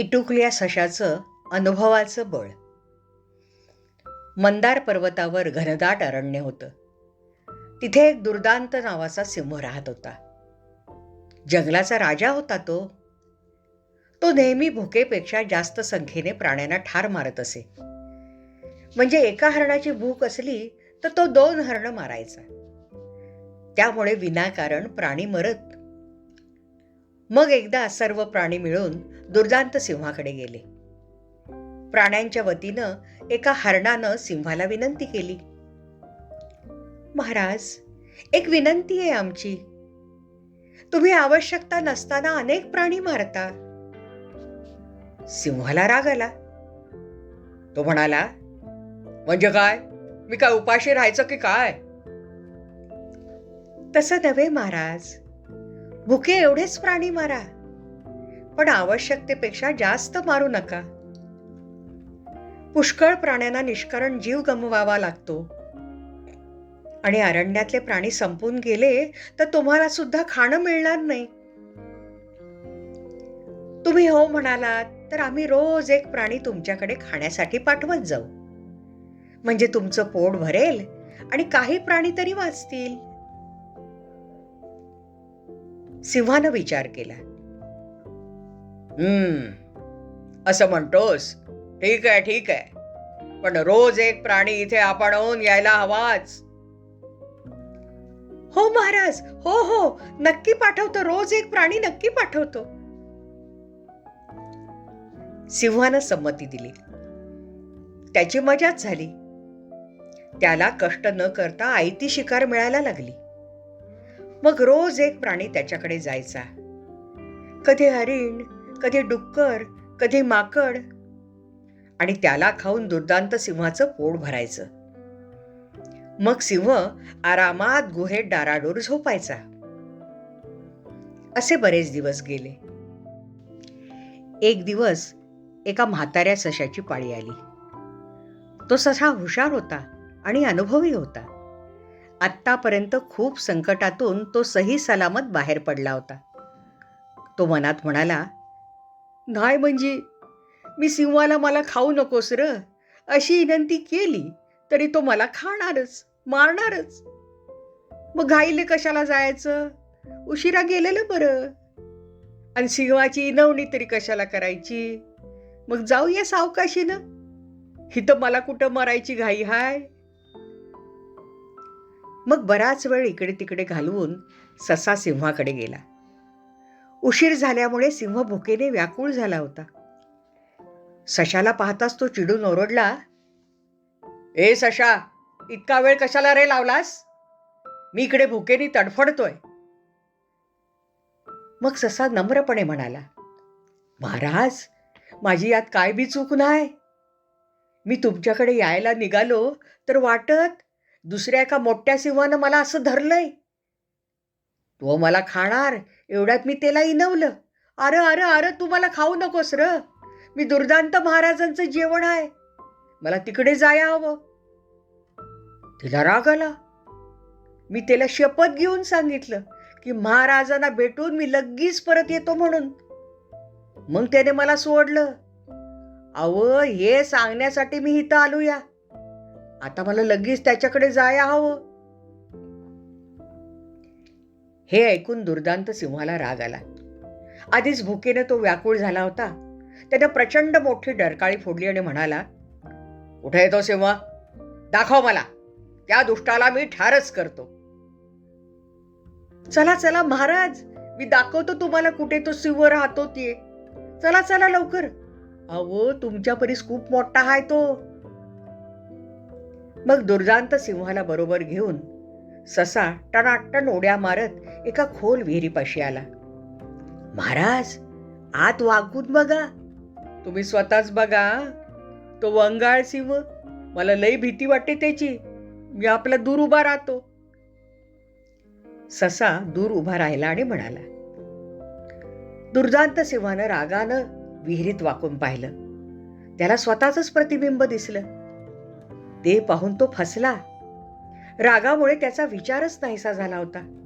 इटुकल्या सशाचं अनुभवाचं बळ. मंदार पर्वतावर घनदाट अरण्य होतं. तिथे एक दुर्दांत नावाचा सिंह राहत होता. जंगलाचा राजा होता तो. तो नेहमी भुकेपेक्षा जास्त संख्येने प्राण्यांना ठार मारत असे. म्हणजे एका हरणाची भूक असली तर तो दोन हरणं मारायचा. त्यामुळे विनाकारण प्राणी मरत मग एकदा सर्व प्राणी मिळून दुर्दांत सिंहाकडे गेले. प्राण्यांच्या वतीनं एका हरणानं सिंहाला विनंती केली. महाराज एक विनंती आहे आमची. तुम्ही आवश्यकता नसताना अनेक प्राणी मारता. सिंहाला राग आला. तो म्हणाला म्हणजे काय? मी काय उपाशी राहायचं की काय? तसं नव्हे महाराज. भुके एवढेच प्राणी मारा. पण आवश्यकतेपेक्षा जास्त मारू नका. पुष्कळ प्राण्यांना निष्कारण जीव गमवावा लागतो. आणि अरण्यातले प्राणी संपून गेले तर तुम्हाला सुद्धा खाणं मिळणार नाही. तुम्ही हो म्हणालात तर आम्ही रोज एक प्राणी तुमच्याकडे खाण्यासाठी पाठवत जाऊ. म्हणजे तुमचं पोट भरेल आणि काही प्राणी तरी वाचतील. सिंहानं विचार केला. हम्म असं म्हणतोस. ठीक आहे ठीक आहे. पण रोज एक प्राणी इथे आपण यायला हवाच. हो महाराज हो हो. नक्की पाठवतो. रोज एक प्राणी नक्की पाठवतो. सिंहानं संमती दिली. त्याची मजाच झाली. त्याला कष्ट न करता आयती शिकार मिळायला लागली. मग रोज एक प्राणी त्याच्याकडे जायचा. कधी हरिण कधी डुक्कर कधी माकड आणि त्याला खाऊन दुर्दांत सिंहाचं पोट भरायचं. मग सिंह आरामात गुहेत डाराडोर झोपायचा. असे बरेच दिवस गेले. एक दिवस एका म्हाताऱ्या सशाची पाळी आली. तो ससा हुशार होता आणि अनुभवी होता. आत्तापर्यंत खूप संकटातून तो सही सलामत बाहेर पडला होता. तो मनात म्हणाला नाही म्हणजे मी सिंहाला मला खाऊ नकोस र. अशी विनंती केली तरी तो मला खाणारच मारणारच. मग घाईले कशाला जायचं? उशिरा गेलेलं बरं. आणि सिंहाची इनवणी तरी कशाला करायची? मग जाऊया सावकाशीनं. हिथं मला कुठं मरायची घाई हाय? मग बराच वेळ इकडे तिकडे घालवून ससा सिंहाकडे गेला. उशीर झाल्यामुळे सिंह भुकेने व्याकुळ झाला होता. सशाला पाहताच तो चिडून ओरडला ए सशा इतका वेळ कशाला रे लावलास? मी इकडे भुकेने तडफडतोय. मग ससा नम्रपणे म्हणाला महाराज माझी यात काय बी चूक नाही मी तुमच्याकडे यायला निघालो तर वाटत दुसऱ्या एका मोठ्या सिंहानं मला असं धरलंय. तो मला खाणार एवढ्यात मी त्याला इनवलं. अरे अरे अरे तू मला खाऊ नकोस र. मी दुर्दांत महाराजांचं जेवण आहे. मला तिकडे जाया हवं तिला राग आला. मी त्याला शपथ घेऊन सांगितलं की महाराजांना भेटून मी लगेच परत येतो म्हणून. मग त्याने मला सोडलं. अव हे सांगण्यासाठी मी इथं आलो या आता मला लगेच त्याच्याकडे जाया हवं. हे ऐकून दुर्दांत सिंहाला राग आला. आधीच भुकेने तो व्याकुळ झाला होता. त्यानं प्रचंड मोठी डरकाळी फोडली आणि म्हणाला कुठे येतो सिंह? दाखव मला. त्या दुष्टाला मी ठारच करतो. चला चला महाराज मी दाखवतो तुम्हाला कुठे तो सिंह राहतो ते. चला चला लवकर. अहो तुमच्या परीस खूप मोठा आहे तो. मग दुर्दांत सिंहाला बरोबर घेऊन ससा टणाटण उड्या मारत एका खोल विहिरीपाशी आला. महाराज आत वागून बघा. तुम्ही स्वतःच बघा तो वंगाळ सिंह. मला लई भीती वाटते त्याची. मी आपला दूर उभा राहतो. ससा दूर उभा राहिला आणि म्हणाला दुर्दांत सिंहानं रागानं विहिरीत वाकून पाहिलं. त्याला स्वतःच प्रतिबिंब दिसलं. ते पाहून तो फसला. रागामुळे त्याचा विचारच नाहीसा झाला होता.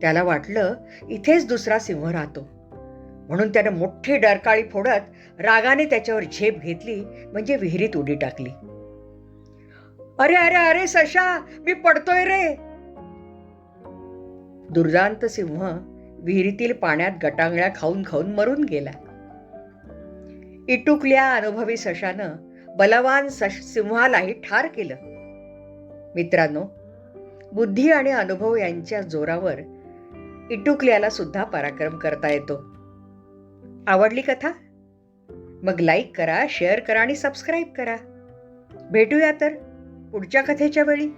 त्याला वाटलं इथेच दुसरा सिंह राहतो. म्हणून त्यानं मोठी डरकाळी फोडत रागाने त्याच्यावर झेप घेतली म्हणजे विहिरीत उडी टाकली. अरे अरे अरे सशा मी पडतोय रे. दुर्दांत सिंह विहिरीतील पाण्यात गटांगळ्या खाऊन खाऊन मरून गेला. इटुकल्या अनुभवी सशानं बलवान सश सिंहालाही ठार केलं. मित्रांनो बुद्धी आणि अनुभव यांच्या जोरावर इटुकल्याला सुद्धा पराक्रम करता येतो. आवडली कथा? मग लाईक करा शेअर करा आणि सबस्क्राईब करा. भेटूया तर पुढच्या कथेच्या वेळी.